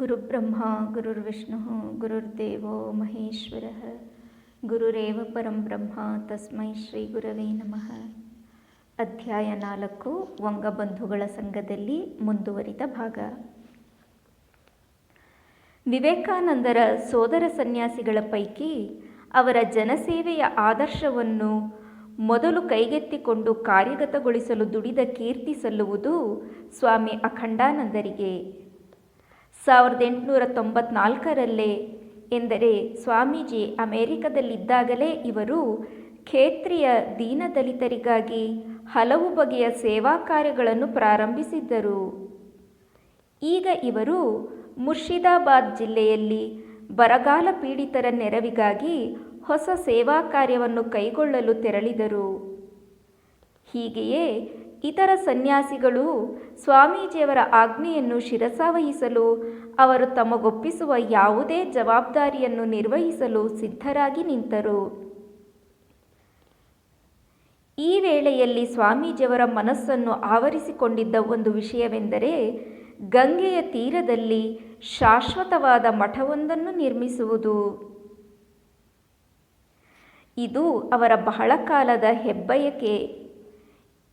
ಗುರುಬ್ರಹ್ಮ ಗುರುರ್ವಿಷ್ಣು ಗುರುರ್ದೇವೋ ಮಹೇಶ್ವರ ಗುರುರೇವ ಪರಂ ಬ್ರಹ್ಮ ತಸ್ಮೈ ಶ್ರೀ ಗುರವೇ ನಮಃ ಅಧ್ಯಾಯ ನಾಲ್ಕು, ವಂಗಬಂಧುಗಳ ಸಂಘದಲ್ಲಿ ಮುಂದುವರಿದ ಭಾಗ. ವಿವೇಕಾನಂದರ ಸೋದರ ಸನ್ಯಾಸಿಗಳ ಪೈಕಿ ಅವರ ಜನಸೇವೆಯ ಆದರ್ಶವನ್ನು ಮೊದಲು ಕೈಗೆತ್ತಿಕೊಂಡು ಕಾರ್ಯಗತಗೊಳಿಸಲು ದುಡಿದ ಕೀರ್ತಿ ಸಲ್ಲುವುದು ಸ್ವಾಮಿ ಅಖಂಡಾನಂದರಿಗೆ ಸಾವಿರದ ಎಂಟುನೂರ ತೊಂಬತ್ನಾಲ್ಕರಲ್ಲೇ ಎಂದರೆ ಸ್ವಾಮೀಜಿ ಅಮೆರಿಕದಲ್ಲಿದ್ದಾಗಲೇ ಇವರು ಖೇತ್ರಿಯ ದೀನದಲಿತರಿಗಾಗಿ ಹಲವು ಬಗೆಯ ಸೇವಾ ಕಾರ್ಯಗಳನ್ನು ಪ್ರಾರಂಭಿಸಿದ್ದರು. ಈಗ ಇವರು ಮುರ್ಷಿದಾಬಾದ್ ಜಿಲ್ಲೆಯಲ್ಲಿ ಬರಗಾಲ ಪೀಡಿತರ ನೆರವಿಗಾಗಿ ಹೊಸ ಸೇವಾ ಕಾರ್ಯವನ್ನು ಕೈಗೊಳ್ಳಲು ತೆರಳಿದರು. ಹೀಗೆಯೇ ಇತರ ಸನ್ಯಾಸಿಗಳು ಸ್ವಾಮೀಜಿಯವರ ಆಜ್ಞೆಯನ್ನು ಶಿರಸಾವಹಿಸಲು, ಅವರು ತಮಗೊಪ್ಪಿಸುವ ಯಾವುದೇ ಜವಾಬ್ದಾರಿಯನ್ನು ನಿರ್ವಹಿಸಲು ಸಿದ್ಧರಾಗಿ ನಿಂತರು. ಈ ವೇಳೆಯಲ್ಲಿ ಸ್ವಾಮೀಜಿಯವರ ಮನಸ್ಸನ್ನು ಆವರಿಸಿಕೊಂಡಿದ್ದ ಒಂದು ವಿಷಯವೆಂದರೆ, ಗಂಗೆಯ ತೀರದಲ್ಲಿ ಶಾಶ್ವತವಾದ ಮಠವೊಂದನ್ನು ನಿರ್ಮಿಸುವುದು. ಇದು ಅವರ ಬಹಳ ಕಾಲದ ಹೆಬ್ಬಯಕೆ.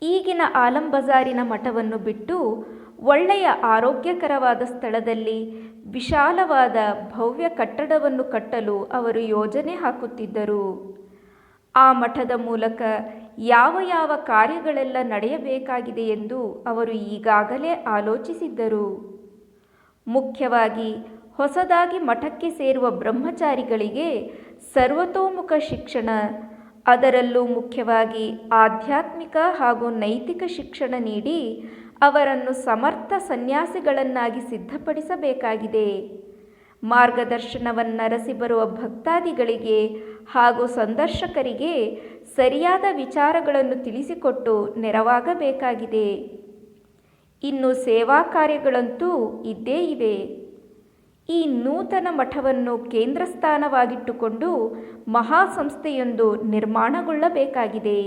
ಈಗಿನ ಆಲಂ ಬಜಾರಿನ ಮಠವನ್ನು ಬಿಟ್ಟು ಒಳ್ಳೆಯ ಆರೋಗ್ಯಕರವಾದ ಸ್ಥಳದಲ್ಲಿ ವಿಶಾಲವಾದ ಭವ್ಯ ಕಟ್ಟಡವನ್ನು ಕಟ್ಟಲು ಅವರು ಯೋಜನೆ ಹಾಕುತ್ತಿದ್ದರು. ಆ ಮಠದ ಮೂಲಕ ಯಾವ ಯಾವ ಕಾರ್ಯಗಳೆಲ್ಲ ನಡೆಯಬೇಕಾಗಿದೆ ಎಂದು ಅವರು ಈಗಾಗಲೇ ಆಲೋಚಿಸಿದ್ದರು. ಮುಖ್ಯವಾಗಿ ಹೊಸದಾಗಿ ಮಠಕ್ಕೆ ಸೇರುವ ಬ್ರಹ್ಮಚಾರಿಗಳಿಗೆ ಸರ್ವತೋಮುಖ ಶಿಕ್ಷಣ ಅದರಲ್ಲೂ ಮುಖ್ಯವಾಗಿ ಆಧ್ಯಾತ್ಮಿಕ ಹಾಗೂ ನೈತಿಕ ಶಿಕ್ಷಣ ನೀಡಿ ಅವರನ್ನು ಸಮರ್ಥ ಸನ್ಯಾಸಿಗಳನ್ನಾಗಿ ಸಿದ್ಧಪಡಿಸಬೇಕಾಗಿದೆ. ಮಾರ್ಗದರ್ಶನವನ್ನರಸಿ ಬರುವ ಭಕ್ತಾದಿಗಳಿಗೆ ಹಾಗೂ ಸಂದರ್ಶಕರಿಗೆ ಸರಿಯಾದ ವಿಚಾರಗಳನ್ನು ತಿಳಿಸಿಕೊಟ್ಟು ನೆರವಾಗಬೇಕಾಗಿದೆ. ಇನ್ನು ಸೇವಾ ಕಾರ್ಯಗಳಂತೂ ಇದ್ದೇ ಇವೆ. ಈ ನೂತನ ಮಠವನ್ನು ಕೇಂದ್ರ ಸ್ಥಾನವಾಗಿಟ್ಟುಕೊಂಡು ಮಹಾಸಂಸ್ಥೆಯೊಂದು ನಿರ್ಮಾಣಗೊಳ್ಳಬೇಕಾಗಿದೆ.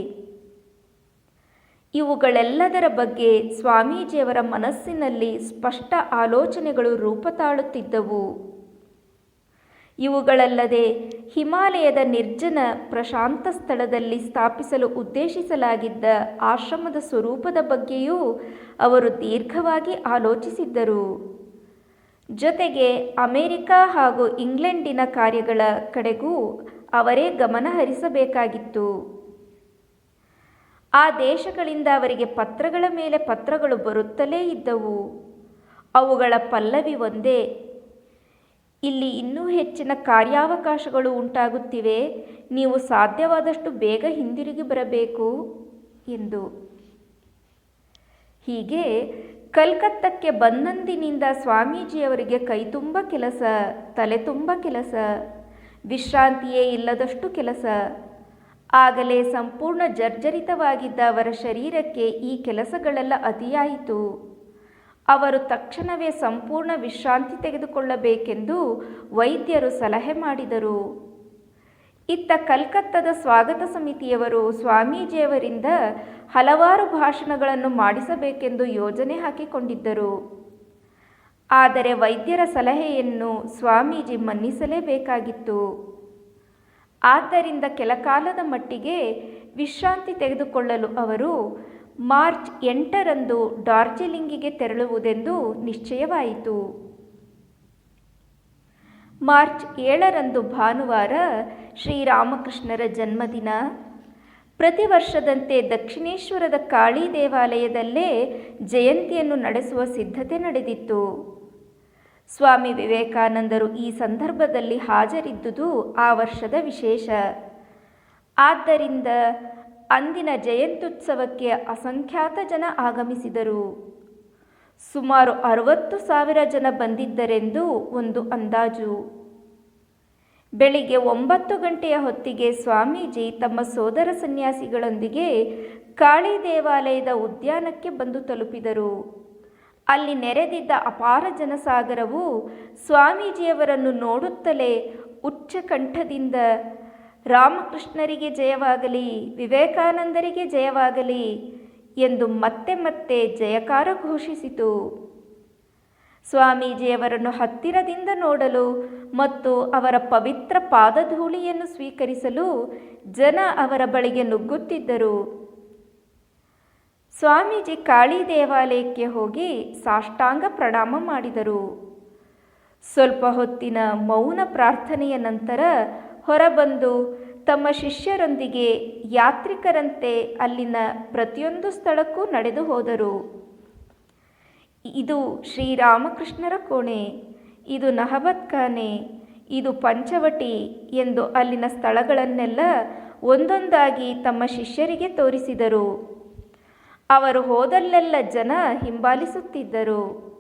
ಇವುಗಳೆಲ್ಲದರ ಬಗ್ಗೆ ಸ್ವಾಮೀಜಿಯವರ ಮನಸ್ಸಿನಲ್ಲಿ ಸ್ಪಷ್ಟ ಆಲೋಚನೆಗಳು ರೂಪತಾಳುತ್ತಿದ್ದವು ಇವುಗಳಲ್ಲದೆ ಹಿಮಾಲಯದ ನಿರ್ಜನ ಪ್ರಶಾಂತ ಸ್ಥಳದಲ್ಲಿ ಸ್ಥಾಪಿಸಲು ಉದ್ದೇಶಿಸಲಾಗಿದ್ದ ಆಶ್ರಮದ ಸ್ವರೂಪದ ಬಗ್ಗೆಯೂ ಅವರು ದೀರ್ಘವಾಗಿ ಆಲೋಚಿಸಿದ್ದರು. ಜೊತೆಗೆ ಅಮೆರಿಕ ಹಾಗೂ ಇಂಗ್ಲೆಂಡಿನ ಕಾರ್ಯಗಳ ಕಡೆಗೂ ಅವರೇ ಗಮನ ಹರಿಸಬೇಕಾಗಿತ್ತು. ಆ ದೇಶಗಳಿಂದ ಅವರಿಗೆ ಪತ್ರಗಳ ಮೇಲೆ ಪತ್ರಗಳು ಬರುತ್ತಲೇ ಇದ್ದವು. ಅವುಗಳ ಪಲ್ಲವಿ ಒಂದೇ. ಇಲ್ಲಿ ಇನ್ನೂ ಹೆಚ್ಚಿನ ಕಾರ್ಯಾವಕಾಶಗಳು ಉಂಟಾಗುತ್ತಿವೆ. ನೀವು ಸಾಧ್ಯವಾದಷ್ಟು ಬೇಗ ಹಿಂದಿರುಗಿ ಬರಬೇಕು, ಎಂದು. ಹೀಗೆ ಕಲ್ಕತ್ತಕ್ಕೆ ಬಂದಂದಿನಿಂದ ಸ್ವಾಮೀಜಿಯವರಿಗೆ ಕೈತುಂಬ ಕೆಲಸ, ತಲೆ ತುಂಬ ಕೆಲಸ, ವಿಶ್ರಾಂತಿಯೇ ಇಲ್ಲದಷ್ಟು ಕೆಲಸ. ಆಗಲೇ ಸಂಪೂರ್ಣ ಜರ್ಜರಿತವಾಗಿದ್ದ ಅವರ ಶರೀರಕ್ಕೆ ಈ ಕೆಲಸಗಳೆಲ್ಲ ಅತಿಯಾಯಿತು. ಅವರು ತಕ್ಷಣವೇ ಸಂಪೂರ್ಣ ವಿಶ್ರಾಂತಿ ತೆಗೆದುಕೊಳ್ಳಬೇಕೆಂದು ವೈದ್ಯರು ಸಲಹೆ ಮಾಡಿದರು. ಇತ್ತ ಕಲ್ಕತ್ತದ ಸ್ವಾಗತ ಸಮಿತಿಯವರು ಸ್ವಾಮೀಜಿಯವರಿಂದ ಹಲವಾರು ಭಾಷಣಗಳನ್ನು ಮಾಡಿಸಬೇಕೆಂದು ಯೋಜನೆ ಹಾಕಿಕೊಂಡಿದ್ದರು. ಆದರೆ ವೈದ್ಯರ ಸಲಹೆಯನ್ನು ಸ್ವಾಮೀಜಿ ಮನ್ನಿಸಲೇಬೇಕಾಗಿತ್ತು. ಆದ್ದರಿಂದ ಕೆಲಕಾಲದ ಮಟ್ಟಿಗೆ ವಿಶ್ರಾಂತಿ ತೆಗೆದುಕೊಳ್ಳಲು ಅವರು ಮಾರ್ಚ್ ಎಂಟರಂದು ಡಾರ್ಜಿಲಿಂಗಿಗೆ ತೆರಳುವುದೆಂದು ನಿಶ್ಚಯವಾಯಿತು. ಮಾರ್ಚ್ ಏಳರಂದು ಭಾನುವಾರ ಶ್ರೀರಾಮಕೃಷ್ಣರ ಜನ್ಮದಿನ. ಪ್ರತಿ ವರ್ಷದಂತೆ ದಕ್ಷಿಣೇಶ್ವರದ ಕಾಳಿ ದೇವಾಲಯದಲ್ಲೇ ಜಯಂತಿಯನ್ನು ನಡೆಸುವ ಸಿದ್ಧತೆ ನಡೆದಿತ್ತು. ಸ್ವಾಮಿ ವಿವೇಕಾನಂದರು ಈ ಸಂದರ್ಭದಲ್ಲಿ ಹಾಜರಿದ್ದುದು ಆ ವರ್ಷದ ವಿಶೇಷ. ಆದ್ದರಿಂದ ಅಂದಿನ ಜಯಂತ್ಯುತ್ಸವಕ್ಕೆ ಅಸಂಖ್ಯಾತ ಜನ ಆಗಮಿಸಿದರು. ಸುಮಾರು ಅರವತ್ತು ಸಾವಿರ ಜನ ಬಂದಿದ್ದರೆಂದು ಒಂದು ಅಂದಾಜು. ಬೆಳಿಗ್ಗೆ ಒಂಬತ್ತು ಗಂಟೆಯ ಹೊತ್ತಿಗೆ ಸ್ವಾಮೀಜಿ ತಮ್ಮ ಸೋದರ ಸನ್ಯಾಸಿಗಳೊಂದಿಗೆ ಕಾಳಿ ದೇವಾಲಯದ ಉದ್ಯಾನಕ್ಕೆ ಬಂದು ತಲುಪಿದರು. ಅಲ್ಲಿ ನೆರೆದಿದ್ದ ಅಪಾರ ಜನಸಾಗರವು ಸ್ವಾಮೀಜಿಯವರನ್ನು ನೋಡುತ್ತಲೇ ಉಚ್ಚಕಂಠದಿಂದ ರಾಮಕೃಷ್ಣರಿಗೆ ಜಯವಾಗಲಿ, ವಿವೇಕಾನಂದರಿಗೆ ಜಯವಾಗಲಿ ಎಂದು ಮತ್ತೆ ಮತ್ತೆ ಜಯಕಾರ ಘೋಷಿಸಿತು. ಸ್ವಾಮೀಜಿಯವರನ್ನು ಹತ್ತಿರದಿಂದ ನೋಡಲು ಮತ್ತು ಅವರ ಪವಿತ್ರ ಪಾದಧೂಳಿಯನ್ನು ಸ್ವೀಕರಿಸಲು ಜನ ಅವರ ಬಳಿಗೆ ನುಗ್ಗುತ್ತಿದ್ದರು. ಸ್ವಾಮೀಜಿ ಕಾಳಿ ದೇವಾಲಯಕ್ಕೆ ಹೋಗಿ ಸಾಷ್ಟಾಂಗ ಪ್ರಣಾಮ ಮಾಡಿದರು. ಸ್ವಲ್ಪ ಹೊತ್ತಿನ ಮೌನ ಪ್ರಾರ್ಥನೆಯ ನಂತರ ಹೊರಬಂದು ತಮ್ಮ ಶಿಷ್ಯರೊಂದಿಗೆ ಯಾತ್ರಿಕರಂತೆ ಅಲ್ಲಿನ ಪ್ರತಿಯೊಂದು ಸ್ಥಳಕ್ಕೂ ನಡೆದು ಹೋದರು. ಇದು ಶ್ರೀರಾಮಕೃಷ್ಣರ ಕೋಣೆ, ಇದು ನಹಬತ್ ಖಾನೆ, ಇದು ಪಂಚವಟಿ ಎಂದು ಅಲ್ಲಿನ ಸ್ಥಳಗಳನ್ನೆಲ್ಲ ಒಂದೊಂದಾಗಿ ತಮ್ಮ ಶಿಷ್ಯರಿಗೆ ತೋರಿಸಿದರು. ಅವರು ಹೋದಲ್ಲೆಲ್ಲ ಜನ ಹಿಂಬಾಲಿಸುತ್ತಿದ್ದರು.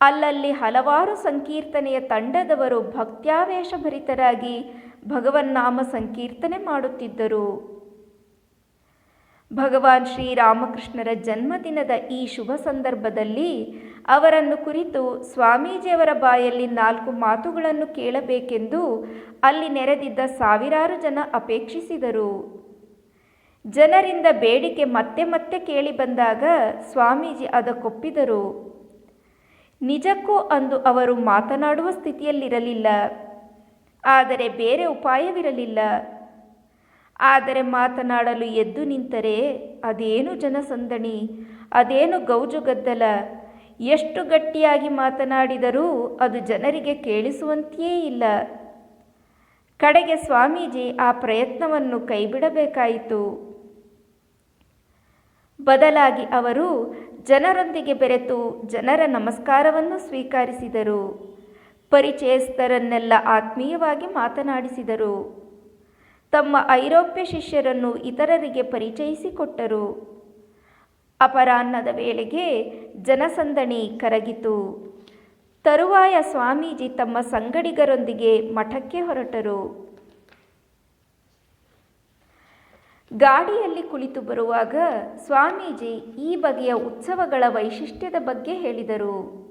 ಅಲ್ಲಲ್ಲಿ ಹಲವಾರು ಸಂಕೀರ್ತನೆಯ ತಂಡದವರು ಭಕ್ತ್ಯಾವೇಶಭರಿತರಾಗಿ ಭಗವನ್ನಾಮ ಸಂಕೀರ್ತನೆ ಮಾಡುತ್ತಿದ್ದರು. ಭಗವಾನ್ ಶ್ರೀರಾಮಕೃಷ್ಣರ ಜನ್ಮದಿನದ ಈ ಶುಭ ಸಂದರ್ಭದಲ್ಲಿ ಅವರನ್ನು ಕುರಿತು ಸ್ವಾಮೀಜಿಯವರ ಬಾಯಲ್ಲಿ ನಾಲ್ಕು ಮಾತುಗಳನ್ನು ಕೇಳಬೇಕೆಂದು ಅಲ್ಲಿ ನೆರೆದಿದ್ದ ಸಾವಿರಾರು ಜನ ಅಪೇಕ್ಷಿಸಿದರು. ಜನರಿಂದ ಬೇಡಿಕೆ ಮತ್ತೆ ಮತ್ತೆ ಕೇಳಿ ಬಂದಾಗ ಸ್ವಾಮೀಜಿ ಅದಕ್ಕೊಪ್ಪಿದರು. ನಿಜಕ್ಕೂ ಅಂದು ಅವರು ಮಾತನಾಡುವ ಸ್ಥಿತಿಯಲ್ಲಿರಲಿಲ್ಲ. ಆದರೆ ಬೇರೆ ಉಪಾಯವಿರಲಿಲ್ಲ. ಆದರೆ ಮಾತನಾಡಲು ಎದ್ದು ನಿಂತರೆ, ಅದೇನು ಜನಸಂದಣಿ, ಅದೇನು ಗೌಜುಗದ್ದಲ? ಎಷ್ಟು ಗಟ್ಟಿಯಾಗಿ ಮಾತನಾಡಿದರೂ ಅದು ಜನರಿಗೆ ಕೇಳಿಸುವಂತೆಯೇ ಇಲ್ಲ. ಕಡೆಗೆ ಸ್ವಾಮೀಜಿ ಆ ಪ್ರಯತ್ನವನ್ನು ಕೈಬಿಡಬೇಕಾಯಿತು. ಬದಲಾಗಿ ಅವರು ಜನರೊಂದಿಗೆ ಬೆರೆತು ಜನರ ನಮಸ್ಕಾರವನ್ನು ಸ್ವೀಕರಿಸಿದರು. ಪರಿಚಯಸ್ಥರನ್ನೆಲ್ಲ ಆತ್ಮೀಯವಾಗಿ ಮಾತನಾಡಿಸಿದರು. ತಮ್ಮ ಐರೋಪ್ಯ ಶಿಷ್ಯರನ್ನು ಇತರರಿಗೆ ಪರಿಚಯಿಸಿಕೊಟ್ಟರು. ಅಪರಾಹ್ನದ ವೇಳೆಗೆ ಜನಸಂದಣಿ ಕರಗಿತು. ತರುವಾಯ ಸ್ವಾಮೀಜಿ ತಮ್ಮ ಸಂಗಡಿಗರೊಂದಿಗೆ ಮಠಕ್ಕೆ ಹೊರಟರು. ಗಾಡಿಯಲ್ಲಿ ಕುಳಿತು ಬರುವಾಗ ಸ್ವಾಮೀಜಿ ಈ ಬಗೆಯ ಉತ್ಸವಗಳ ವೈಶಿಷ್ಟ್ಯದ ಬಗ್ಗೆ ಹೇಳಿದರು.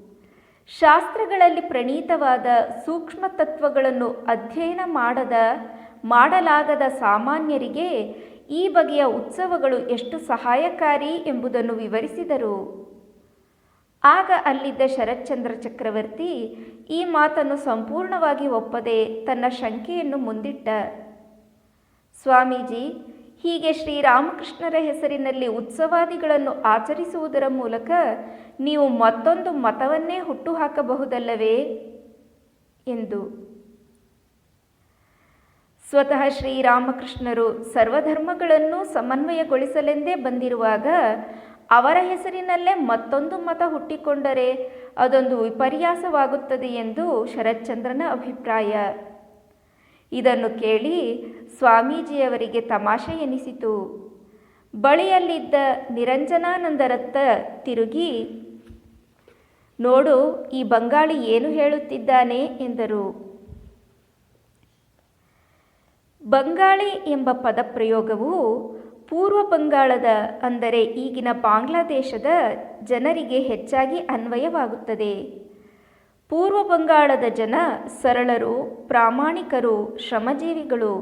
ಶಾಸ್ತ್ರಗಳಲ್ಲಿ ಪ್ರಣೀತವಾದ ಸೂಕ್ಷ್ಮ ತತ್ವಗಳನ್ನು ಅಧ್ಯಯನ ಮಾಡದ ಮಾಡಲಾಗದ ಸಾಮಾನ್ಯರಿಗೆ ಈ ಬಗೆಯ ಉತ್ಸವಗಳು ಎಷ್ಟು ಸಹಾಯಕಾರಿ ಎಂಬುದನ್ನು ವಿವರಿಸಿದರು. ಆಗ ಅಲ್ಲಿದ್ದ ಶರತ್ಚಂದ್ರ ಚಕ್ರವರ್ತಿ ಈ ಮಾತನ್ನು ಸಂಪೂರ್ಣವಾಗಿ ಒಪ್ಪದೆ ತನ್ನ ಶಂಕೆಯನ್ನು ಮುಂದಿಟ್ಟ. ಸ್ವಾಮೀಜಿ, ಹೀಗೆ ಶ್ರೀರಾಮಕೃಷ್ಣರ ಹೆಸರಿನಲ್ಲಿ ಉತ್ಸವಾದಿಗಳನ್ನು ಆಚರಿಸುವುದರ ಮೂಲಕ ನೀವು ಮತ್ತೊಂದು ಮತವನ್ನೇ ಹುಟ್ಟುಹಾಕಬಹುದಲ್ಲವೇ ಎಂದು. ಸ್ವತಃ ಶ್ರೀರಾಮಕೃಷ್ಣರು ಸರ್ವಧರ್ಮಗಳನ್ನು ಸಮನ್ವಯಗೊಳಿಸಲೆಂದೇ ಬಂದಿರುವಾಗ ಅವರ ಹೆಸರಿನಲ್ಲೇ ಮತ್ತೊಂದು ಮತ ಹುಟ್ಟಿಕೊಂಡರೆ ಅದೊಂದು ವಿಪರ್ಯಾಸವಾಗುತ್ತದೆ ಎಂದು ಶರತ್ಚಂದ್ರನ ಅಭಿಪ್ರಾಯ. ಇದನ್ನು ಕೇಳಿ ಸ್ವಾಮೀಜಿಯವರಿಗೆ ತಮಾಷೆ ಎನಿಸಿತು. ಬಳಿಯಲ್ಲಿದ್ದ ನಿರಂಜನಾನಂದರತ್ತ ತಿರುಗಿ, ನೋಡು, ಈ ಬಂಗಾಳಿ ಏನು ಹೇಳುತ್ತಿದ್ದಾನೆ? ಎಂದರು. ಬಂಗಾಳಿ ಎಂಬ ಪದ ಪ್ರಯೋಗವು ಪೂರ್ವ ಬಂಗಾಳದ, ಅಂದರೆ ಈಗಿನ ಬಾಂಗ್ಲಾದೇಶದ ಜನರಿಗೆ ಹೆಚ್ಚಾಗಿ ಅನ್ವಯವಾಗುತ್ತದೆ. ಪೂರ್ವ ಬಂಗಾಳದ ಜನ ಸರಳರು, ಪ್ರಾಮಾಣಿಕರು, ಶ್ರಮಜೀವಿಗಳು,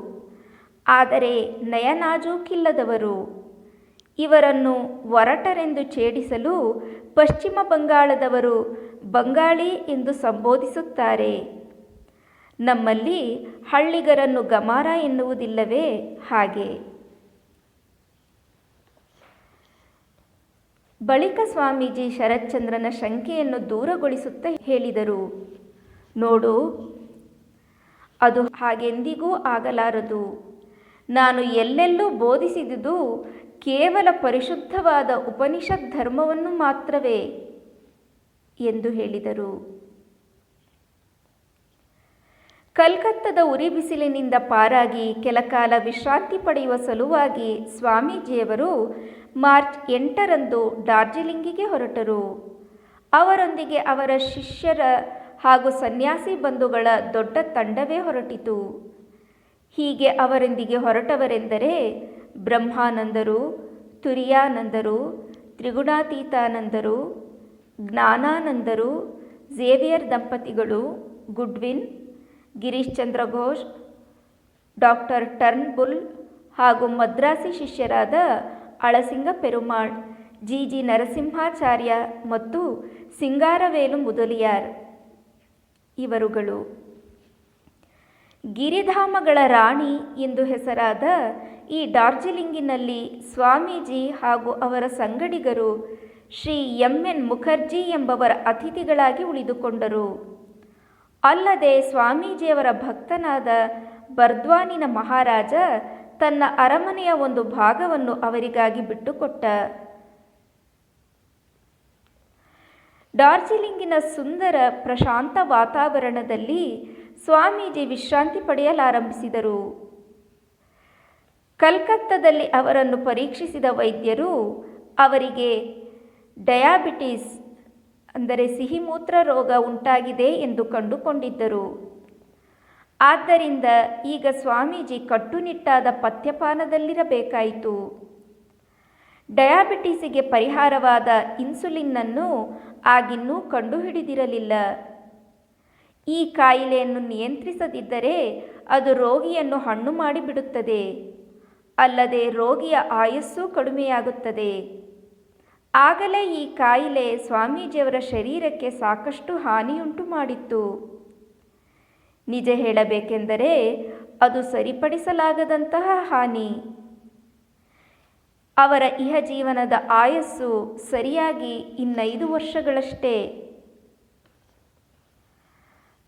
ಆದರೆ ನಯನಾಜೂಕಿಲ್ಲದವರು. ಇವರನ್ನು ಒರಟರೆಂದು ಛೇಡಿಸಲು ಪಶ್ಚಿಮ ಬಂಗಾಳದವರು ಬಂಗಾಳಿ ಎಂದು ಸಂಬೋಧಿಸುತ್ತಾರೆ. ನಮ್ಮಲ್ಲಿ ಹಳ್ಳಿಗರನ್ನು ಗಮಾರ ಎನ್ನುವುದಿಲ್ಲವೇ ಹಾಗೆ? ಬಳಿಕ ಸ್ವಾಮೀಜಿ ಶರತ್ಚಂದ್ರನ ಶಂಕೆಯನ್ನು ದೂರಗೊಳಿಸುತ್ತಾ ಹೇಳಿದರು. ನೋಡು, ಅದು ಹಾಗೆಂದಿಗೂ ಆಗಲಾರದು. ನಾನು ಎಲ್ಲೆಲ್ಲೂ ಬೋಧಿಸಿದುದು ಕೇವಲ ಪರಿಶುದ್ಧವಾದ ಉಪನಿಷತ್ ಧರ್ಮವನ್ನು ಮಾತ್ರವೇ ಎಂದು ಹೇಳಿದರು. ಕಲ್ಕತ್ತದ ಉರಿ ಬಿಸಿಲಿನಿಂದ ಪಾರಾಗಿ ಕೆಲಕಾಲ ವಿಶ್ರಾಂತಿ ಪಡೆಯುವ ಸಲುವಾಗಿ ಸ್ವಾಮೀಜಿಯವರು ಮಾರ್ಚ್ ಎಂಟರಂದು ಡಾರ್ಜಿಲಿಂಗಿಗೆ ಹೊರಟರು. ಅವರೊಂದಿಗೆ ಅವರ ಶಿಷ್ಯರ ಹಾಗೂ ಸನ್ಯಾಸಿ ಬಂಧುಗಳ ದೊಡ್ಡ ತಂಡವೇ ಹೊರಟಿತು. ಹೀಗೆ ಅವರೊಂದಿಗೆ ಹೊರಟವರೆಂದರೆ ಬ್ರಹ್ಮಾನಂದರು, ತುರಿಯಾನಂದರು, ತ್ರಿಗುಣಾತೀತಾನಂದರು, ಜ್ಞಾನಾನಂದರು, ಝೇವಿಯರ್ ದಂಪತಿಗಳು, Goodwin Girish Chandra Ghosh, doctor Turnbull ಹಾಗೂ ಮದ್ರಾಸಿ ಶಿಷ್ಯರಾದ ಅಳಸಿಂಗ ಪೆರುಮಾಳ್ ಜಿ ಜಿ ನರಸಿಂಹಾಚಾರ್ಯ ಮತ್ತು ಸಿಂಗಾರವೇಲು ಮುದಲಿಯಾರ್ ಇವರುಗಳು. ಗಿರಿಧಾಮಗಳ ರಾಣಿ ಎಂದು ಹೆಸರಾದ ಈ ಡಾರ್ಜಿಲಿಂಗಿನಲ್ಲಿ ಸ್ವಾಮೀಜಿ ಹಾಗೂ ಅವರ ಸಂಗಡಿಗರು ಶ್ರೀ ಎಂ ಎನ್ ಮುಖರ್ಜಿ ಎಂಬವರ ಅತಿಥಿಗಳಾಗಿ ಉಳಿದುಕೊಂಡರು. ಅಲ್ಲದೆ ಸ್ವಾಮೀಜಿಯವರ ಭಕ್ತನಾದ ಬರ್ದ್ವಾನಿನ ಮಹಾರಾಜ ತನ್ನ ಅರಮನೆಯ ಒಂದು ಭಾಗವನ್ನು ಅವರಿಗಾಗಿ ಬಿಟ್ಟುಕೊಟ್ಟ. ಡಾರ್ಜಿಲಿಂಗಿನ ಸುಂದರ ಪ್ರಶಾಂತ ವಾತಾವರಣದಲ್ಲಿ ಸ್ವಾಮೀಜಿ ವಿಶ್ರಾಂತಿ ಪಡೆಯಲಾರಂಭಿಸಿದರು. ಕಲ್ಕತ್ತಾದಲ್ಲಿ ಅವರನ್ನು ಪರೀಕ್ಷಿಸಿದ ವೈದ್ಯರು ಅವರಿಗೆ ಡಯಾಬಿಟಿಸ್ ಅಂದರೆ ಸಿಹಿಮೂತ್ರ ರೋಗ ಉಂಟಾಗಿದೆ ಎಂದು ಕಂಡುಕೊಂಡಿದ್ದರು. ಆದ್ದರಿಂದ ಈಗ ಸ್ವಾಮೀಜಿ ಕಟ್ಟುನಿಟ್ಟಾದ ಪಥ್ಯಪಾನದಲ್ಲಿರಬೇಕಾಯಿತು. ಡಯಾಬಿಟಿಸಿಗೆ ಪರಿಹಾರವಾದ ಇನ್ಸುಲಿನ್ನನ್ನು ಆಗಿನ್ನೂ ಕಂಡುಹಿಡಿದಿರಲಿಲ್ಲ. ಈ ಕಾಯಿಲೆಯನ್ನು ನಿಯಂತ್ರಿಸದಿದ್ದರೆ ಅದು ರೋಗಿಯನ್ನು ಹಣ್ಣು ಮಾಡಿಬಿಡುತ್ತದೆ. ಅಲ್ಲದೆ ರೋಗಿಯ ಆಯಸ್ಸು ಕಡಿಮೆಯಾಗುತ್ತದೆ. ಆಗಲೇ ಈ ಕಾಯಿಲೆ ಸ್ವಾಮೀಜಿಯವರ ಶರೀರಕ್ಕೆ ಸಾಕಷ್ಟು ಹಾನಿಯುಂಟು ಮಾಡಿತ್ತು. ನಿಜ ಹೇಳಬೇಕೆಂದರೆ ಅದು ಸರಿಪಡಿಸಲಾಗದಂತಹ ಹಾನಿ. ಅವರ ಇಹ ಜೀವನದ ಆಯಸ್ಸು ಸರಿಯಾಗಿ ಇನ್ನೈದು ವರ್ಷಗಳಷ್ಟೇ.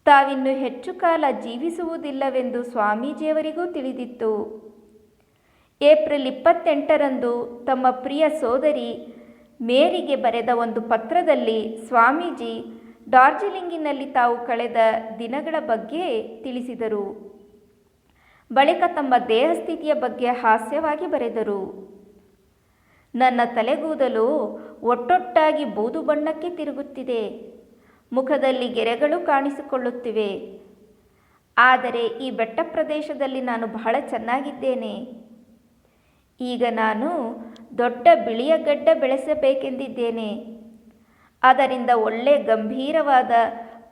ತಾವಿನ್ನು ಹೆಚ್ಚು ಕಾಲ ಜೀವಿಸುವುದಿಲ್ಲವೆಂದು ಸ್ವಾಮೀಜಿಯವರಿಗೂ ತಿಳಿದಿತ್ತು. ಏಪ್ರಿಲ್ ಇಪ್ಪತ್ತೆಂಟರಂದು ತಮ್ಮ ಪ್ರಿಯ ಸೋದರಿ ಮೇರಿಗೆ ಬರೆದ ಒಂದು ಪತ್ರದಲ್ಲಿ ಸ್ವಾಮೀಜಿ ಡಾರ್ಜಿಲಿಂಗಿನಲ್ಲಿ ತಾವು ಕಳೆದ ದಿನಗಳ ಬಗ್ಗೆ ತಿಳಿಸಿದರು. ಬಳಿಕ ತಮ್ಮ ದೇಹಸ್ಥಿತಿಯ ಬಗ್ಗೆ ಹಾಸ್ಯವಾಗಿ ಬರೆದರು. ನನ್ನ ತಲೆಗೂದಲು ಒಟ್ಟೊಟ್ಟಾಗಿ ಬೂದು ಬಣ್ಣಕ್ಕೆ ತಿರುಗುತ್ತಿದೆ. ಮುಖದಲ್ಲಿ ಗೆರೆಗಳು ಕಾಣಿಸಿಕೊಳ್ಳುತ್ತಿವೆ. ಆದರೆ ಈ ಬೆಟ್ಟ ಪ್ರದೇಶದಲ್ಲಿ ನಾನು ಬಹಳ ಚೆನ್ನಾಗಿದ್ದೇನೆ. ಈಗ ನಾನು ದೊಡ್ಡ ಬಿಳಿಯ ಗಡ್ಡ ಬೆಳೆಸಬೇಕೆಂದಿದ್ದೇನೆ. ಅದರಿಂದ ಒಳ್ಳೆ ಗಂಭೀರವಾದ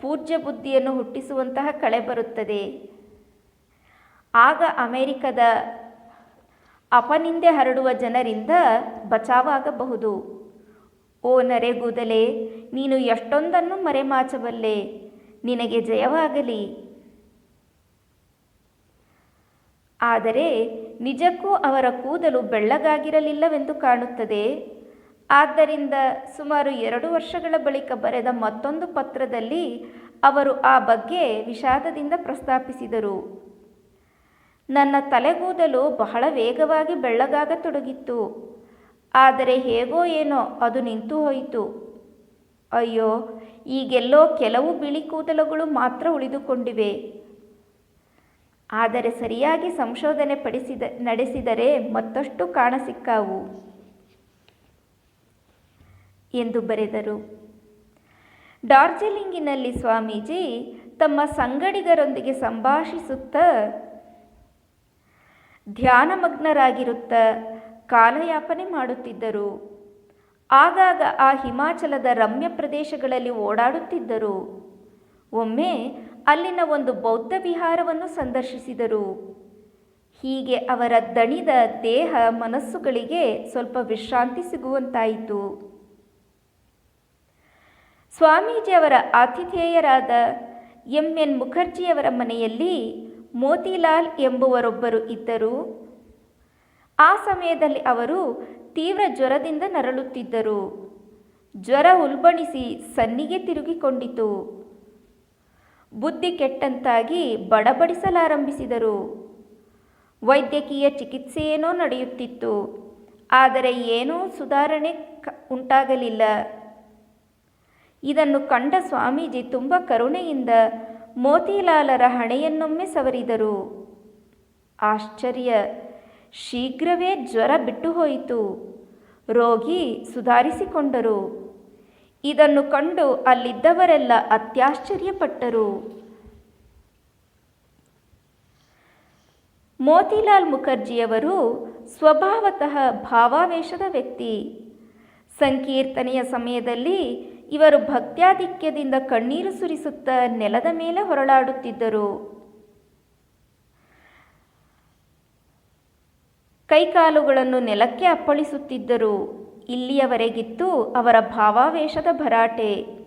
ಪೂಜ್ಯ ಬುದ್ಧಿಯನ್ನು ಹುಟ್ಟಿಸುವಂತಹ ಕಳೆ ಬರುತ್ತದೆ. ಆಗ ಅಮೆರಿಕದ ಅಪನಿಂದೆ ಹರಡುವ ಜನರಿಂದ ಬಚಾವಾಗಬಹುದು. ಓ ನರೆಗೂದಲೆ, ನೀನು ಎಷ್ಟೊಂದನ್ನು ಮರೆಮಾಚಬಲ್ಲೆ? ನಿನಗೆ ಜಯವಾಗಲಿ. ಆದರೆ ನಿಜಕ್ಕೂ ಅವರ ಕೂದಲು ಬೆಳ್ಳಗಾಗಿರಲಿಲ್ಲವೆಂದು ಕಾಣುತ್ತದೆ. ಆದ್ದರಿಂದ ಸುಮಾರು ಎರಡು ವರ್ಷಗಳ ಬಳಿಕ ಬರೆದ ಮತ್ತೊಂದು ಪತ್ರದಲ್ಲಿ ಅವರು ಆ ಬಗ್ಗೆ ವಿಷಾದದಿಂದ ಪ್ರಸ್ತಾಪಿಸಿದರು. ನನ್ನ ತಲೆಗೂದಲು ಬಹಳ ವೇಗವಾಗಿ ಬೆಳ್ಳಗಾಗತೊಡಗಿತ್ತು. ಆದರೆ ಹೇಗೋ ಏನೋ ಅದು ನಿಂತು ಹೋಯಿತು. ಅಯ್ಯೋ, ಈಗೆಲ್ಲೋ ಕೆಲವು ಬಿಳಿ ಕೂದಲುಗಳು ಮಾತ್ರ ಉಳಿದುಕೊಂಡಿವೆ. ಆದರೆ ಸರಿಯಾಗಿ ಸಂಶೋಧನೆ ಪಡಿಸಿದ, ನಡೆಸಿದರೆ ಮತ್ತಷ್ಟು ಕಾಣಸಿಕ್ಕಾವು? ಎಂದು ಬರೆದರು. ಡಾರ್ಜಿಲಿಂಗಿನಲ್ಲಿ ಸ್ವಾಮೀಜಿ ತಮ್ಮ ಸಂಗಡಿಗರೊಂದಿಗೆ ಸಂಭಾಷಿಸುತ್ತ, ಧ್ಯಾನಮಗ್ನರಾಗಿರುತ್ತ ಕಾಲಯಾಪನೆ ಮಾಡುತ್ತಿದ್ದರು. ಆಗಾಗ ಆ ಹಿಮಾಚಲದ ರಮ್ಯ ಪ್ರದೇಶಗಳಲ್ಲಿ ಓಡಾಡುತ್ತಿದ್ದರು. ಒಮ್ಮೆ ಅಲ್ಲಿನ ಒಂದು ಬೌದ್ಧ ವಿಹಾರವನ್ನು ಸಂದರ್ಶಿಸಿದರು. ಹೀಗೆ ಅವರ ದಣಿದ ದೇಹ ಮನಸ್ಸುಗಳಿಗೆ ಸ್ವಲ್ಪ ವಿಶ್ರಾಂತಿ ಸಿಗುವಂತಾಯಿತು. ಸ್ವಾಮೀಜಿಯವರ ಆತಿಥೇಯರಾದ ಎಂ. ಎನ್. ಮುಖರ್ಜಿಯವರ ಮನೆಯಲ್ಲಿ ಮೋತಿಲಾಲ್ ಎಂಬುವರೊಬ್ಬರು ಇದ್ದರು. ಆ ಸಮಯದಲ್ಲಿ ಅವರು ತೀವ್ರ ಜ್ವರದಿಂದ ನರಳುತ್ತಿದ್ದರು. ಜ್ವರ ಉಲ್ಬಣಿಸಿ ಸನ್ನಿಗೆ ತಿರುಗಿಕೊಂಡಿತು. ಬುದ್ಧಿ ಕೆಟ್ಟಂತಾಗಿ ಬಡಬಡಿಸಲಾರಂಭಿಸಿದರು. ವೈದ್ಯಕೀಯ ಚಿಕಿತ್ಸೆಯೇನೋ ನಡೆಯುತ್ತಿತ್ತು, ಆದರೆ ಏನೂ ಸುಧಾರಣೆ ಉಂಟಾಗಲಿಲ್ಲ. ಇದನ್ನು ಕಂಡ ಸ್ವಾಮೀಜಿ ತುಂಬ ಕರುಣೆಯಿಂದ ಮೋತಿಲಾಲರ ಹಣೆಯನ್ನೊಮ್ಮೆ ಸವರಿದರು. ಆಶ್ಚರ್ಯ! ಶೀಘ್ರವೇ ಜ್ವರ ಬಿಟ್ಟು ಹೋಯಿತು. ರೋಗಿ ಸುಧಾರಿಸಿಕೊಂಡರು. ಇದನ್ನು ಕಂಡು ಅಲ್ಲಿದ್ದವರೆಲ್ಲ ಅತ್ಯಾಶ್ಚರ್ಯಪಟ್ಟರು. ಮೋತಿಲಾಲ್ ಮುಖರ್ಜಿಯವರು ಸ್ವಭಾವತಃ ಭಾವಾವೇಶದ ವ್ಯಕ್ತಿ. ಸಂಕೀರ್ತನೆಯ ಸಮಯದಲ್ಲಿ ಇವರು ಭಕ್ತ್ಯಾಧಿಕ್ಯದಿಂದ ಕಣ್ಣೀರು ಸುರಿಸುತ್ತಾ ನೆಲದ ಮೇಲೆ ಹೊರಳಾಡುತ್ತಿದ್ದರು. ಕೈಕಾಲುಗಳನ್ನು ನೆಲಕ್ಕೆ ಅಪ್ಪಳಿಸುತ್ತಿದ್ದರು. ಇಲ್ಲಿಯವರೆಗಿತ್ತು ಅವರ ಭಾವಾವೇಶದ ಭರಾಟೆ.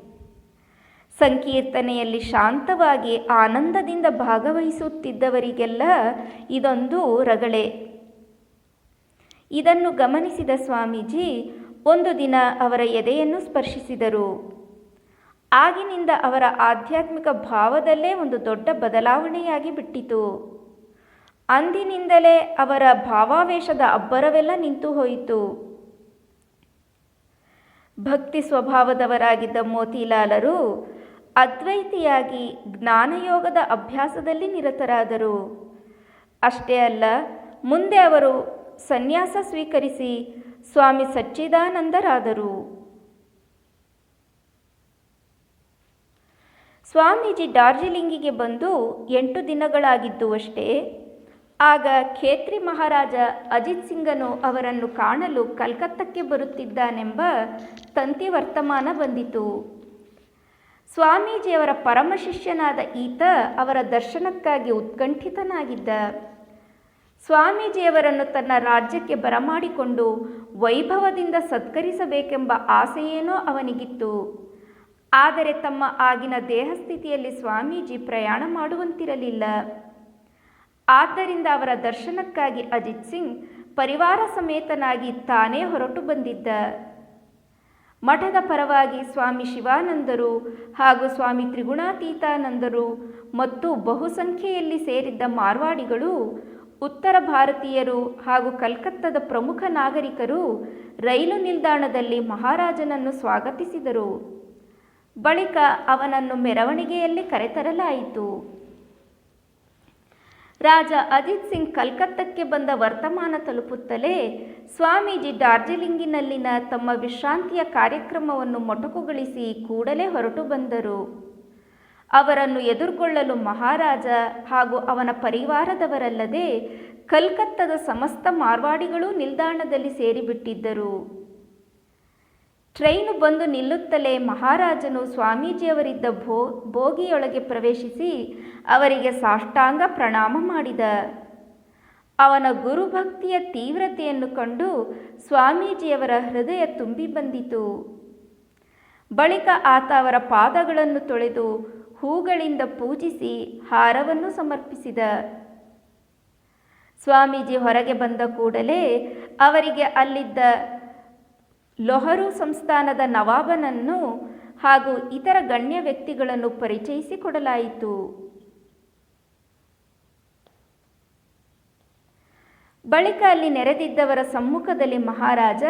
ಸಂಕೀರ್ತನೆಯಲ್ಲಿ ಶಾಂತವಾಗಿ ಆನಂದದಿಂದ ಭಾಗವಹಿಸುತ್ತಿದ್ದವರಿಗೆಲ್ಲ ಇದೊಂದು ರಗಳೆ. ಇದನ್ನು ಗಮನಿಸಿದ ಸ್ವಾಮೀಜಿ, ಒಂದು ದಿನ ಅವರ ಎದೆಯನ್ನು ಸ್ಪರ್ಶಿಸಿದರು. ಆಗಿನಿಂದ ಅವರ ಆಧ್ಯಾತ್ಮಿಕ ಭಾವದಲ್ಲೇ ಒಂದು ದೊಡ್ಡ ಬದಲಾವಣೆಯಾಗಿ ಬಿಟ್ಟಿತು. ಅಂದಿನಿಂದಲೇ ಅವರ ಭಾವಾವೇಶದ ಅಬ್ಬರವೆಲ್ಲ ನಿಂತು ಹೋಯಿತು ಭಕ್ತಿ ಸ್ವಭಾವದವರಾಗಿದ್ದ ಮೋತಿಲಾಲರು ಅದ್ವೈತಿಯಾಗಿ ಜ್ಞಾನಯೋಗದ ಅಭ್ಯಾಸದಲ್ಲಿ ನಿರತರಾದರು. ಅಷ್ಟೇ ಅಲ್ಲ, ಮುಂದೆ ಅವರು ಸನ್ಯಾಸ ಸ್ವೀಕರಿಸಿ ಸ್ವಾಮಿ ಸಚ್ಚಿದಾನಂದರಾದರು. ಸ್ವಾಮೀಜಿ ಡಾರ್ಜಿಲಿಂಗಿಗೆ ಬಂದು ಎಂಟು ದಿನಗಳಾಗಿದ್ದು ಅಷ್ಟೇ ಆಗ ಖೇತ್ರಿ ಮಹಾರಾಜ ಅಜಿತ್ ಸಿಂಗನು ಅವರನ್ನು ಕಾಣಲು ಕಲ್ಕತ್ತಕ್ಕೆ ಬರುತ್ತಿದ್ದಾನೆಂಬ ತಂತಿ ವರ್ತಮಾನ ಬಂದಿತು. ಸ್ವಾಮೀಜಿಯವರ ಪರಮ ಶಿಷ್ಯನಾದ ಈತ ಅವರ ದರ್ಶನಕ್ಕಾಗಿ ಉತ್ಕಂಠಿತನಾಗಿದ್ದ. ಸ್ವಾಮೀಜಿಯವರನ್ನು ತನ್ನ ರಾಜ್ಯಕ್ಕೆ ಬರಮಾಡಿಕೊಂಡು ವೈಭವದಿಂದ ಸತ್ಕರಿಸಬೇಕೆಂಬ ಆಸೆಯೇನೋ ಅವನಿಗಿತ್ತು. ಆದರೆ ತಮ್ಮ ಆಗಿನ ದೇಹಸ್ಥಿತಿಯಲ್ಲಿ ಸ್ವಾಮೀಜಿ ಪ್ರಯಾಣ ಮಾಡುವಂತಿರಲಿಲ್ಲ. ಆದ್ದರಿಂದ ಅವರ ದರ್ಶನಕ್ಕಾಗಿ ಅಜಿತ್ ಸಿಂಗ್ ಪರಿವಾರ ಸಮೇತನಾಗಿ ತಾನೇ ಹೊರಟು ಬಂದಿದ್ದ. ಮಠದ ಪರವಾಗಿ ಸ್ವಾಮಿ ಶಿವಾನಂದರು ಹಾಗೂ ಸ್ವಾಮಿ ತ್ರಿಗುಣಾತೀತಾನಂದರು ಮತ್ತು ಬಹುಸಂಖ್ಯೆಯಲ್ಲಿ ಸೇರಿದ್ದ ಮಾರ್ವಾಡಿಗಳು, ಉತ್ತರ ಭಾರತೀಯರು ಹಾಗೂ ಕಲ್ಕತ್ತದ ಪ್ರಮುಖ ನಾಗರಿಕರು ರೈಲು ನಿಲ್ದಾಣದಲ್ಲಿ ಮಹಾರಾಜನನ್ನು ಸ್ವಾಗತಿಸಿದರು. ಬಳಿಕ ಅವನನ್ನು ಮೆರವಣಿಗೆಯಲ್ಲಿ ಕರೆತರಲಾಯಿತು. ರಾಜ ಅಜಿತ್ ಸಿಂಗ್ ಕಲ್ಕತ್ತಕ್ಕೆ ಬಂದ ವರ್ತಮಾನ ತಲುಪುತ್ತಲೇ ಸ್ವಾಮೀಜಿ ಡಾರ್ಜಿಲಿಂಗಿನಲ್ಲಿನ ತಮ್ಮ ವಿಶ್ರಾಂತಿಯ ಕಾರ್ಯಕ್ರಮವನ್ನು ಮೊಟಕುಗೊಳಿಸಿ ಕೂಡಲೇ ಹೊರಟು ಬಂದರು. ಅವರನ್ನು ಎದುರುಕೊಳ್ಳಲು ಮಹಾರಾಜ ಹಾಗೂ ಅವನ ಪರಿವಾರದವರಲ್ಲದೆ ಕಲ್ಕತ್ತದ ಸಮಸ್ತ ಮಾರ್ವಾಡಿಗಳೂ ನಿಲ್ದಾಣದಲ್ಲಿ ಸೇರಿಬಿಟ್ಟಿದ್ದರು. ಟ್ರೈನು ಬಂದು ನಿಲ್ಲುತ್ತಲೇ ಮಹಾರಾಜನು ಸ್ವಾಮೀಜಿಯವರಿದ್ದ ಭೋ, ಭೋಗಿಯೊಳಗೆ ಪ್ರವೇಶಿಸಿ ಅವರಿಗೆ ಸಾಷ್ಟಾಂಗ ಪ್ರಣಾಮ ಮಾಡಿದ. ಅವನ ಗುರುಭಕ್ತಿಯ ತೀವ್ರತೆಯನ್ನು ಕಂಡು ಸ್ವಾಮೀಜಿಯವರ ಹೃದಯ ತುಂಬಿ ಬಂದಿತು. ಬಳಿಕ ಆತ ಅವರ ಪಾದಗಳನ್ನು ತೊಳೆದು ಹೂಗಳಿಂದ ಪೂಜಿಸಿ ಹಾರವನ್ನು ಸಮರ್ಪಿಸಿದ. ಸ್ವಾಮೀಜಿ ಹೊರಗೆ ಬಂದ ಕೂಡಲೇ ಅವರಿಗೆ ಅಲ್ಲಿದ್ದ ಲೊಹರು ಸಂಸ್ಥಾನದ ನವಾಬನನ್ನು ಹಾಗೂ ಇತರ ಗಣ್ಯ ವ್ಯಕ್ತಿಗಳನ್ನು ಪರಿಚಯಿಸಿಕೊಡಲಾಯಿತು. ಬಳಿಕ ಅಲ್ಲಿ ನೆರೆದಿದ್ದವರ ಸಮ್ಮುಖದಲ್ಲಿ ಮಹಾರಾಜ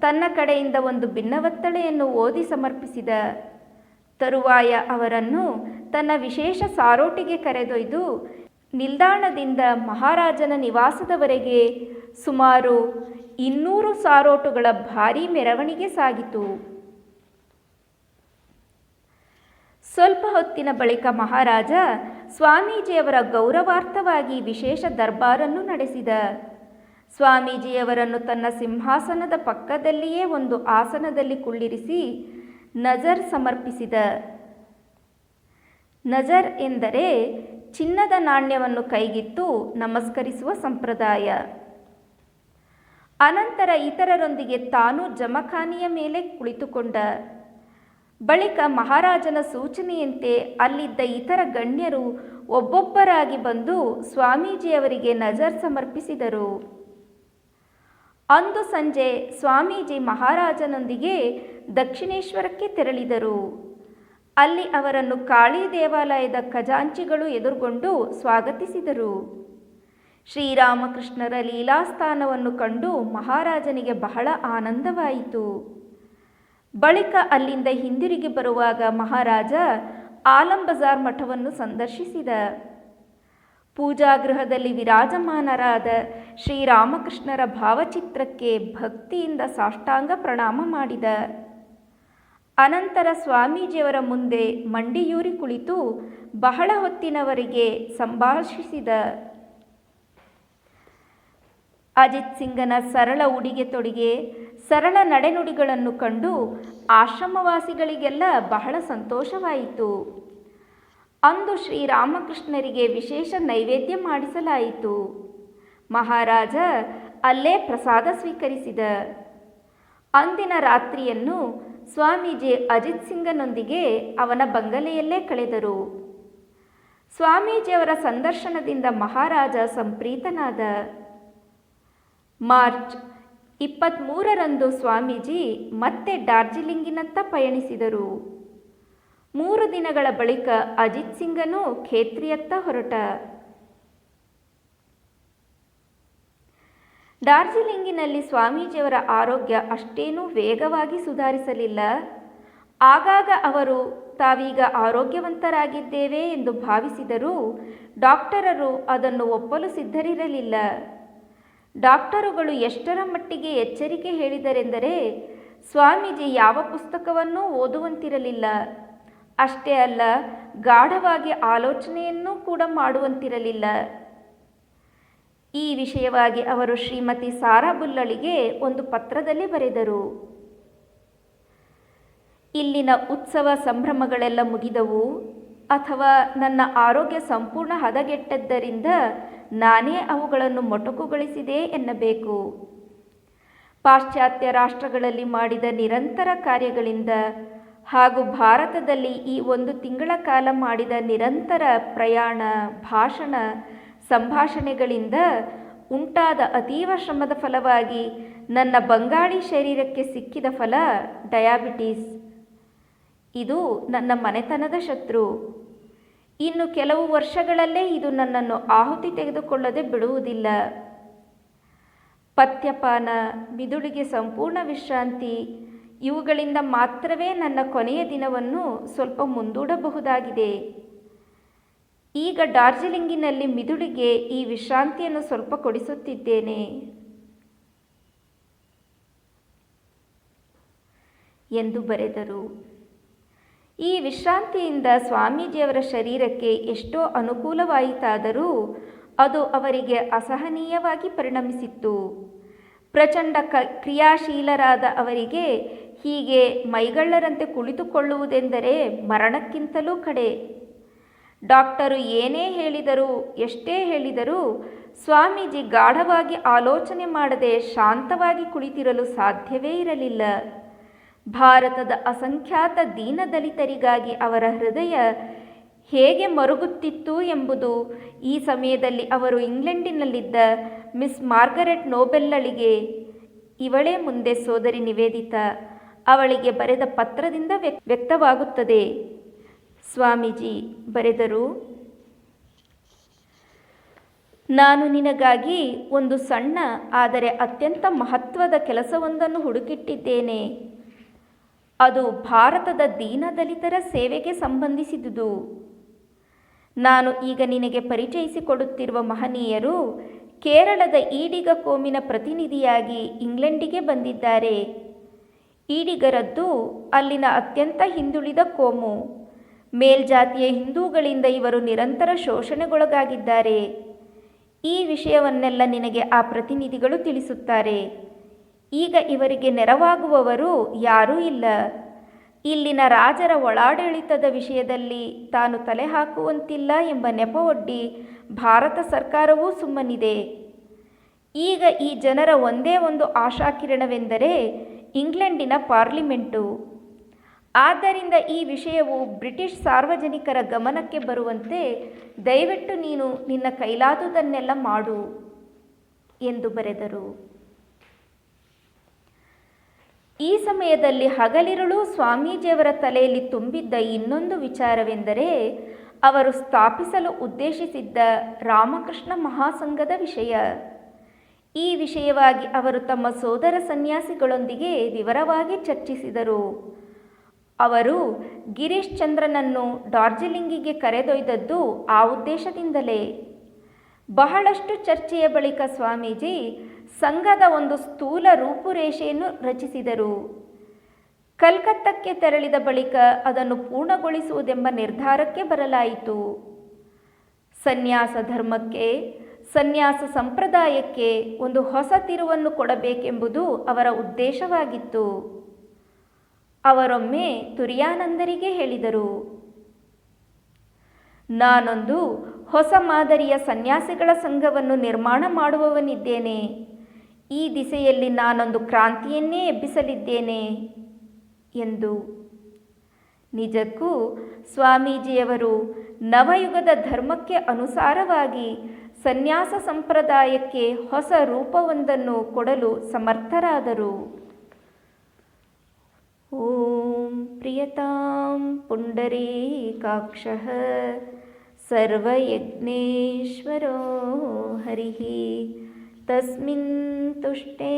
ತನ್ನ ಕಡೆಯಿಂದ ಒಂದು ಭಿನ್ನವತ್ತಳೆಯನ್ನು ಓದಿ ಸಮರ್ಪಿಸಿದ. ತರುವಾಯ ಅವರನ್ನು ತನ್ನ ವಿಶೇಷ ಸಾರೋಟಿಗೆ ಕರೆದೊಯ್ದು ನಿಲ್ದಾಣದಿಂದ ಮಹಾರಾಜನ ನಿವಾಸದವರೆಗೆ ಸುಮಾರು ಇನ್ನೂರು ಸಾರೋಟುಗಳ ಭಾರೀ ಮೆರವಣಿಗೆ ಸಾಗಿತು. ಸ್ವಲ್ಪ ಹೊತ್ತಿನ ಬಳಿಕ ಮಹಾರಾಜ ಸ್ವಾಮೀಜಿಯವರ ಗೌರವಾರ್ಥವಾಗಿ ವಿಶೇಷ ದರ್ಬಾರನ್ನು ನಡೆಸಿದ. ಸ್ವಾಮೀಜಿಯವರನ್ನು ತನ್ನ ಸಿಂಹಾಸನದ ಪಕ್ಕದಲ್ಲಿಯೇ ಒಂದು ಆಸನದಲ್ಲಿ ಕುಳ್ಳಿರಿಸಿ ನಜರ್ ಸಮರ್ಪಿಸಿದ. ನಜರ್ ಎಂದರೆ ಚಿನ್ನದ ನಾಣ್ಯವನ್ನು ಕೈಗಿತ್ತು ನಮಸ್ಕರಿಸುವ ಸಂಪ್ರದಾಯ. ಅನಂತರ ಇತರರೊಂದಿಗೆ ತಾನು ಜಮಖಾನಿಯ ಮೇಲೆ ಕುಳಿತುಕೊಂಡ. ಬಳಿಕ ಮಹಾರಾಜನ ಸೂಚನೆಯಂತೆ ಅಲ್ಲಿದ್ದ ಇತರ ಗಣ್ಯರು ಒಬ್ಬೊಬ್ಬರಾಗಿ ಬಂದು ಸ್ವಾಮೀಜಿಯವರಿಗೆ ನಜರ್ ಸಮರ್ಪಿಸಿದರು. ಅಂದು ಸಂಜೆ ಸ್ವಾಮೀಜಿ ಮಹಾರಾಜನೊಂದಿಗೆ ದಕ್ಷಿಣೇಶ್ವರಕ್ಕೆ ತೆರಳಿದರು. ಅಲ್ಲಿ ಅವರನ್ನು ಕಾಳಿ ದೇವಾಲಯದ ಖಜಾಂಚಿಗಳು ಎದುರುಗೊಂಡು ಸ್ವಾಗತಿಸಿದರು. ಶ್ರೀರಾಮಕೃಷ್ಣರ ಲೀಲಾಸ್ಥಾನವನ್ನು ಕಂಡು ಮಹಾರಾಜನಿಗೆ ಬಹಳ ಆನಂದವಾಯಿತು. ಬಳಿಕ ಅಲ್ಲಿಂದ ಹಿಂದಿರುಗಿ ಬರುವಾಗ ಮಹಾರಾಜ ಆಲಂ ಬಜಾರ್ ಮಠವನ್ನು ಸಂದರ್ಶಿಸಿದ. ಪೂಜಾಗೃಹದಲ್ಲಿ ವಿರಾಜಮಾನರಾದ ಶ್ರೀರಾಮಕೃಷ್ಣರ ಭಾವಚಿತ್ರಕ್ಕೆ ಭಕ್ತಿಯಿಂದ ಸಾಷ್ಟಾಂಗ ಪ್ರಣಾಮ ಮಾಡಿದ. ಅನಂತರ ಸ್ವಾಮೀಜಿಯವರ ಮುಂದೆ ಮಂಡಿಯೂರಿ ಕುಳಿತು ಬಹಳ ಹೊತ್ತಿನವರಿಗೆ ಸಂಭಾಷಿಸಿದ ಅಜಿತ್ ಸಿಂಗನ ಸರಳ ಉಡಿಗೆ ತೊಡಿಗೆ, ಸರಳ ನಡೆನುಡಿಗಳನ್ನು ಕಂಡು ಆಶ್ರಮವಾಸಿಗಳಿಗೆಲ್ಲ ಬಹಳ ಸಂತೋಷವಾಯಿತು. ಅಂದು ಶ್ರೀರಾಮಕೃಷ್ಣರಿಗೆ ವಿಶೇಷ ನೈವೇದ್ಯ ಮಾಡಿಸಲಾಯಿತು. ಮಹಾರಾಜ ಅಲ್ಲೇ ಪ್ರಸಾದ ಸ್ವೀಕರಿಸಿದ. ಅಂದಿನ ರಾತ್ರಿಯನ್ನು ಸ್ವಾಮೀಜಿ ಅಜಿತ್ ಸಿಂಗನೊಂದಿಗೆ ಅವನ ಬಂಗಲೆಯಲ್ಲೇ ಕಳೆದರು. ಸ್ವಾಮೀಜಿಯವರ ಸಂದರ್ಶನದಿಂದ ಮಹಾರಾಜ ಸಂಪ್ರೀತನಾದ. ಮಾರ್ಚ್ ಇಪ್ಪತ್ತ್ಮೂರರಂದು ಸ್ವಾಮೀಜಿ ಮತ್ತೆ ಡಾರ್ಜಿಲಿಂಗಿನತ್ತ ಪಯಣಿಸಿದರು. ಮೂರು ದಿನಗಳ ಬಳಿಕ ಅಜಿತ್ ಸಿಂಗನು ಖೇತ್ರಿಯತ್ತ ಹೊರಟ. ಡಾರ್ಜಿಲಿಂಗಿನಲ್ಲಿ ಸ್ವಾಮೀಜಿಯವರ ಆರೋಗ್ಯ ಅಷ್ಟೇನೂ ವೇಗವಾಗಿ ಸುಧಾರಿಸಲಿಲ್ಲ. ಆಗಾಗ ಅವರು, ತಾವೀಗ ಆರೋಗ್ಯವಂತರಾಗಿದ್ದೇವೆ ಎಂದು ಭಾವಿಸಿದರೂ ಡಾಕ್ಟರರು ಅದನ್ನು ಒಪ್ಪಲು ಸಿದ್ಧರಿರಲಿಲ್ಲ. ಡಾಕ್ಟರುಗಳು ಎಷ್ಟರ ಮಟ್ಟಿಗೆ ಎಚ್ಚರಿಕೆ ಹೇಳಿದರೆಂದರೆ, ಸ್ವಾಮೀಜಿ ಯಾವ ಪುಸ್ತಕವನ್ನೂ ಓದುವಂತಿರಲಿಲ್ಲ. ಅಷ್ಟೇ ಅಲ್ಲ, ಗಾಢವಾಗಿ ಆಲೋಚನೆಯನ್ನೂ ಕೂಡ ಮಾಡುವಂತಿರಲಿಲ್ಲ. ಈ ವಿಷಯವಾಗಿ ಅವರು ಶ್ರೀಮತಿ ಸಾರಾ ಬುಲ್ಲಳಿಗೆ ಒಂದು ಪತ್ರದಲ್ಲಿ ಬರೆದರು. ಇಲ್ಲಿನ ಉತ್ಸವ ಸಂಭ್ರಮಗಳೆಲ್ಲ ಮುಗಿದವು. ಅಥವಾ ನನ್ನ ಆರೋಗ್ಯ ಸಂಪೂರ್ಣ ಹದಗೆಟ್ಟದ್ದರಿಂದ ನಾನೇ ಅವುಗಳನ್ನು ಮೊಟಕುಗೊಳಿಸಿದೆ ಎನ್ನಬೇಕು. ಪಾಶ್ಚಾತ್ಯ ರಾಷ್ಟ್ರಗಳಲ್ಲಿ ಮಾಡಿದ ನಿರಂತರ ಕಾರ್ಯಗಳಿಂದ ಹಾಗೂ ಭಾರತದಲ್ಲಿ ಈ ಒಂದು ತಿಂಗಳ ಕಾಲ ಮಾಡಿದ ನಿರಂತರ ಪ್ರಯಾಣ, ಭಾಷಣ ಸಂಭಾಷಣೆಗಳಿಂದ ಉಂಟಾದ ಅತೀವ ಶ್ರಮದ ಫಲವಾಗಿ ನನ್ನ ಬಂಗಾಳಿ ಶರೀರಕ್ಕೆ ಸಿಕ್ಕಿದ ಫಲ ಡಯಾಬಿಟೀಸ್. ಇದು ನನ್ನ ಮನೆತನದ ಶತ್ರು. ಇನ್ನು ಕೆಲವು ವರ್ಷಗಳಲ್ಲೇ ಇದು ನನ್ನನ್ನು ಆಹುತಿ ತೆಗೆದುಕೊಳ್ಳದೆ ಬಿಡುವುದಿಲ್ಲ. ಪಥ್ಯಪಾನ, ಮಿದುಳಿಗೆ ಸಂಪೂರ್ಣ ವಿಶ್ರಾಂತಿ, ಇವುಗಳಿಂದ ಮಾತ್ರವೇ ನನ್ನ ಕೊನೆಯ ದಿನವನ್ನು ಸ್ವಲ್ಪ ಮುಂದೂಡಬಹುದಾಗಿದೆ. ಈಗ ಡಾರ್ಜಿಲಿಂಗಿನಲ್ಲಿ ಮಿದುಳಿಗೆ ಈ ವಿಶ್ರಾಂತಿಯನ್ನು ಸ್ವಲ್ಪ ಕೊಡಿಸುತ್ತಿದ್ದೇನೆ. ಎಂದು ಬರೆದರು. ಈ ವಿಶ್ರಾಂತಿಯಿಂದ ಸ್ವಾಮೀಜಿಯವರ ಶರೀರಕ್ಕೆ ಎಷ್ಟೋ ಅನುಕೂಲವಾಯಿತಾದರೂ ಅದು ಅವರಿಗೆ ಅಸಹನೀಯವಾಗಿ ಪರಿಣಮಿಸಿತ್ತು. ಪ್ರಚಂಡ ಕ ಕ್ರಿಯಾಶೀಲರಾದ ಅವರಿಗೆ ಹೀಗೆ ಮೈಗಳ್ಳರಂತೆ ಕುಳಿತುಕೊಳ್ಳುವುದೆಂದರೆ ಮರಣಕ್ಕಿಂತಲೂ ಕಡೆ. ಡಾಕ್ಟರು ಏನೇ ಹೇಳಿದರು, ಎಷ್ಟೇ ಹೇಳಿದರೂ ಸ್ವಾಮೀಜಿ ಗಾಢವಾಗಿ ಆಲೋಚನೆ ಮಾಡದೆ ಶಾಂತವಾಗಿ ಕುಳಿತಿರಲು ಸಾಧ್ಯವೇ ಇರಲಿಲ್ಲ. ಭಾರತದ ಅಸಂಖ್ಯಾತ ದೀನದಲಿತರಿಗಾಗಿ ಅವರ ಹೃದಯ ಹೇಗೆ ಮರುಗುತ್ತಿತ್ತು ಎಂಬುದು ಈ ಸಮಯದಲ್ಲಿ ಅವರು ಇಂಗ್ಲೆಂಡಿನಲ್ಲಿದ್ದ ಮಿಸ್ ಮಾರ್ಗರೆಟ್ ನೋಬೆಲ್ಲಳಿಗೆ ಇವಳೇ ಮುಂದೆ ಸೋದರಿ ನಿವೇದಿತ. ಅವಳಿಗೆ ಬರೆದ ಪತ್ರದಿಂದ ವ್ಯಕ್ತವಾಗುತ್ತದೆ. ಸ್ವಾಮೀಜಿ ಬರೆದರು, ನಾನು ನಿನಗಾಗಿ ಒಂದು ಸಣ್ಣ, ಆದರೆ ಅತ್ಯಂತ ಮಹತ್ವದ ಕೆಲಸವೊಂದನ್ನು ಹುಡುಕಿಟ್ಟಿದ್ದೇನೆ. ಅದು ಭಾರತದ ದೀನದಲಿತರ ಸೇವೆಗೆ ಸಂಬಂಧಿಸಿದುದು. ನಾನು ಈಗ ನಿನಗೆ ಪರಿಚಯಿಸಿಕೊಡುತ್ತಿರುವ ಮಹನೀಯರು ಕೇರಳದ ಈಡಿಗ ಕೋಮಿನ ಪ್ರತಿನಿಧಿಯಾಗಿ ಇಂಗ್ಲೆಂಡಿಗೆ ಬಂದಿದ್ದಾರೆ. ಈಡಿಗರದ್ದು ಅಲ್ಲಿನ ಅತ್ಯಂತ ಹಿಂದುಳಿದ ಕೋಮು. ಮೇಲ್ಜಾತಿಯ ಹಿಂದೂಗಳಿಂದ ಇವರು ನಿರಂತರ ಶೋಷಣೆಗೊಳಗಾಗಿದ್ದಾರೆ. ಈ ವಿಷಯವನ್ನೆಲ್ಲ ನಿನಗೆ ಆ ಪ್ರತಿನಿಧಿಗಳು ತಿಳಿಸುತ್ತಾರೆ. ಈಗ ಇವರಿಗೆ ನೆರವಾಗುವವರು ಯಾರೂ ಇಲ್ಲ. ಇಲ್ಲಿನ ರಾಜರ ಒಳಾಡಳಿತದ ವಿಷಯದಲ್ಲಿ ತಾನು ತಲೆ ಹಾಕುವಂತಿಲ್ಲ ಎಂಬ ನೆಪವೊಡ್ಡಿ ಭಾರತ ಸರ್ಕಾರವೂ ಸುಮ್ಮನಿದೆ. ಈಗ ಈ ಜನರ ಒಂದೇ ಒಂದು ಆಶಾಕಿರಣವೆಂದರೆ ಇಂಗ್ಲೆಂಡಿನ ಪಾರ್ಲಿಮೆಂಟು. ಆದ್ದರಿಂದ ಈ ವಿಷಯವು ಬ್ರಿಟಿಷ್ ಸಾರ್ವಜನಿಕರ ಗಮನಕ್ಕೆ ಬರುವಂತೆ, ದಯವಿಟ್ಟು ನೀನು ನಿನ್ನ ಕೈಲಾದುದನ್ನೆಲ್ಲ ಮಾಡು ಎಂದು ಬರೆದರು. ಈ ಸಮಯದಲ್ಲಿ ಹಗಲಿರುಳು ಸ್ವಾಮೀಜಿಯವರ ತಲೆಯಲ್ಲಿ ತುಂಬಿದ್ದ ಇನ್ನೊಂದು ವಿಚಾರವೆಂದರೆ, ಅವರು ಸ್ಥಾಪಿಸಲು ಉದ್ದೇಶಿಸಿದ್ದ ರಾಮಕೃಷ್ಣ ಮಹಾಸಂಘದ ವಿಷಯ. ಈ ವಿಷಯವಾಗಿ ಅವರು ತಮ್ಮ ಸೋದರ ಸನ್ಯಾಸಿಗಳೊಂದಿಗೆ ವಿವರವಾಗಿ ಚರ್ಚಿಸಿದರು. ಅವರು ಗಿರೀಶ್ ಚಂದ್ರನನ್ನು ಡಾರ್ಜಿಲಿಂಗಿಗೆ ಕರೆದೊಯ್ದದ್ದು ಆ ಉದ್ದೇಶದಿಂದಲೇ. ಬಹಳಷ್ಟು ಚರ್ಚೆಯ ಬಳಿಕ ಸ್ವಾಮೀಜಿ ಸಂಘದ ಒಂದು ಸ್ಥೂಲ ರೂಪುರೇಷೆಯನ್ನು ರಚಿಸಿದರು. ಕಲ್ಕತ್ತಕ್ಕೆ ತೆರಳಿದ ಬಳಿಕ ಅದನ್ನು ಪೂರ್ಣಗೊಳಿಸುವುದೆಂಬ ನಿರ್ಧಾರಕ್ಕೆ ಬರಲಾಯಿತು. ಸನ್ಯಾಸ ಧರ್ಮಕ್ಕೆ, ಸನ್ಯಾಸ ಸಂಪ್ರದಾಯಕ್ಕೆ ಒಂದು ಹೊಸ ತಿರುವನ್ನು ಕೊಡಬೇಕೆಂಬುದು ಅವರ ಉದ್ದೇಶವಾಗಿತ್ತು. ಅವರೊಮ್ಮೆ ತುರಿಯಾನಂದರಿಗೆ ಹೇಳಿದರು. ನಾನೊಂದು ಹೊಸ ಮಾದರಿಯ ಸನ್ಯಾಸಿಗಳ ಸಂಘವನ್ನು ನಿರ್ಮಾಣ ಮಾಡುವವನಿದ್ದೇನೆ. ಈ ದಿಸೆಯಲ್ಲಿ ನಾನೊಂದು ಕ್ರಾಂತಿಯನ್ನೇ ಎಬ್ಬಿಸಲಿದ್ದೇನೆ ಎಂದು. ನಿಜಕ್ಕೂ ಸ್ವಾಮೀಜಿಯವರು ನವಯುಗದ ಧರ್ಮಕ್ಕೆ ಅನುಸಾರವಾಗಿ ಸನ್ಯಾಸ ಸಂಪ್ರದಾಯಕ್ಕೆ ಹೊಸ ರೂಪವೊಂದನ್ನು ಕೊಡಲು ಸಮರ್ಥರಾದರು. ॐ प्रियतां पुण्डरीकाक्षः सर्वयज्ञेश्वरो हरिः तस्मिन् तुष्टे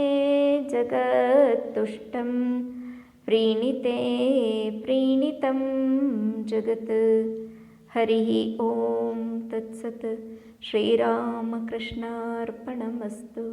जगत्तुष्टं प्रीणिते प्रीणितं जगत्। हरिः ॐ तत्सत्। श्रीरामकृष्णार्पणमस्तु।